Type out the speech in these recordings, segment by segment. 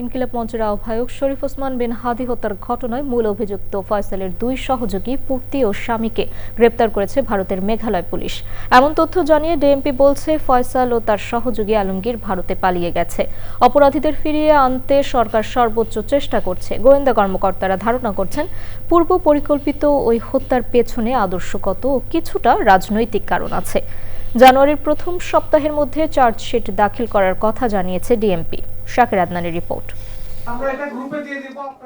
ইনকিলাব মঞ্চের আহ্বায়ক শরীফ ওসমান বিন হাদি হত্যার ঘটনায় মূল অভিযুক্ত ফয়সালের দুই সহযোগী, পূর্তি ও স্বামীকে গ্রেপ্তার করেছে ভারতের মেঘালয় পুলিশ। এমন তথ্য জানিয়ে ডিএমপি বলছে, ফয়সাল ও তার সহযোগী আলমগীর ভারতে পালিয়ে গেছে। অপরাধীদের ফিরিয়ে আনতে সরকার সর্বোচ্চ চেষ্টা করছে। গোয়েন্দা কর্মকর্তারা ধারণা করছেন, পূর্ব পরিকল্পিত ওই হত্যার পেছনে আদর্শগত ও কিছুটা রাজনৈতিক কারণ আছে। জানুয়ারির প্রথম সপ্তাহের মধ্যে চার্জশিট দাখিল করার কথা জানিয়েছে ডিএমপি। শাকের আদনানের রিপোর্ট।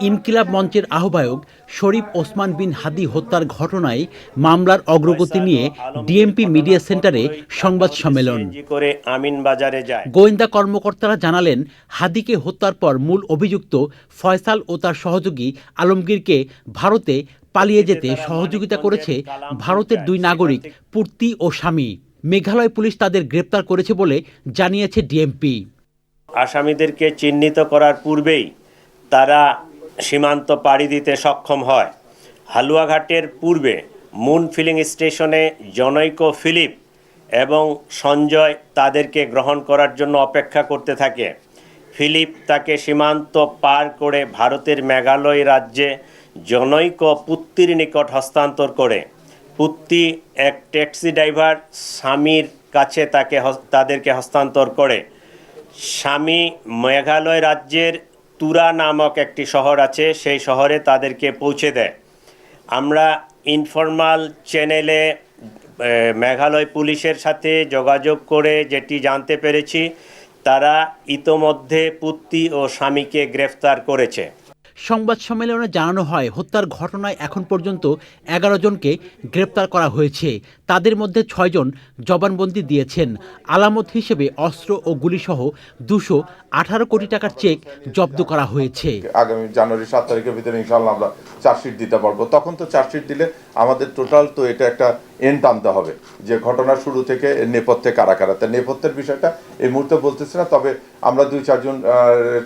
ইনকিলাব মঞ্চের আহ্বায়ক শরীফ ওসমান বিন হাদি হত্যার ঘটনায় মামলার অগ্রগতি নিয়ে ডিএমপি মিডিয়া সেন্টারে সংবাদ সম্মেলন। আমিন বাজারে গোয়েন্দা কর্মকর্তারা জানালেন হাদিকে হত্যার পর মূল অভিযুক্ত ফয়সাল ও তার সহযোগী আলমগীরকে ভারতে পালিয়ে যেতে সহযোগিতা করেছে ভারতের দুই নাগরিক পূর্তি ও স্বামী। মেঘালয় পুলিশ তাদের গ্রেপ্তার করেছে বলে জানিয়েছে ডিএমপি। আসামিদেরকে চিহ্নিত করার পূর্বেই তারা সীমান্ত পাড়ি দিতে সক্ষম হয়। হালুয়াঘাটের পূর্বে মুন ফিলিং স্টেশনে জনৈক ফিলিপ এবং সঞ্জয় তাদেরকে গ্রহণ করার জন্য অপেক্ষা করতে থাকে। ফিলিপ তাকে সীমান্ত পার করে ভারতের মেঘালয় রাজ্যে জনৈক পুত্তির নিকট হস্তান্তর করে। পুত্তি এক ট্যাক্সি ড্রাইভার স্বামীর কাছে তাকে তাদেরকে হস্তান্তর করে। স্বামী মেঘালয় রাজ্যের তুরা নামক একটি শহর আছে, সেই শহরে তাদেরকে পৌঁছে দেয়। আমরা ইনফরমাল চ্যানেলে মেঘালয় পুলিশের সাথে যোগাযোগ করে যেটি জানতে পেরেছি, তারা ইতোমধ্যে পুত্তি ও স্বামীকে গ্রেফতার করেছে। সংবাদ সম্মেলনে জানানো হয়, হত্যার ঘটনায় এখন পর্যন্ত এগারো জনকে গ্রেপ্তার করা হয়েছে। তাদের মধ্যে ছয়জন জবানবন্দি দিয়েছেন। আলামত হিসেবে অস্ত্র ও গুলিসহ দুশো আঠারো কোটি টাকার চেক জব্দ করা হয়েছে। আগামী জানুয়ারি সাত তারিখের ভিতরে ইনশাল্লাহ আমরা চার্জশিট দিতে পারব। তখন তো চার্জশিট দিলে আমাদের টোটাল তো এটা একটা এন্ড টানতে হবে। যে ঘটনার শুরু থেকে নেপথ্যে কারা কারা। তা নেপথ্যের বিষয়টা এই মুহূর্তে বলতেছি না, তবে আমরা দুই, চারজন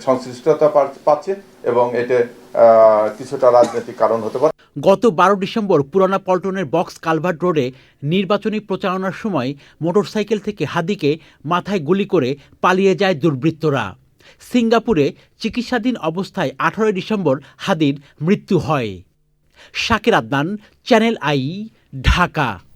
সংশ্লিষ্টতা পাচ্ছি এবং এতে কিছুটা রাজনৈতিক কারণ হতে পারে। গত বারো ডিসেম্বর পুরানা পল্টনের বক্স কালভার্ট রোডে নির্বাচনী প্রচারণার সময় মোটরসাইকেল থেকে হাদিকে মাথায় গুলি করে পালিয়ে যায় দুর্বৃত্তরা। সিঙ্গাপুরে চিকিৎসাধীন অবস্থায় আঠারোই ডিসেম্বর হাদির মৃত্যু হয়। Shakir Adnan, channel I, Dhaka.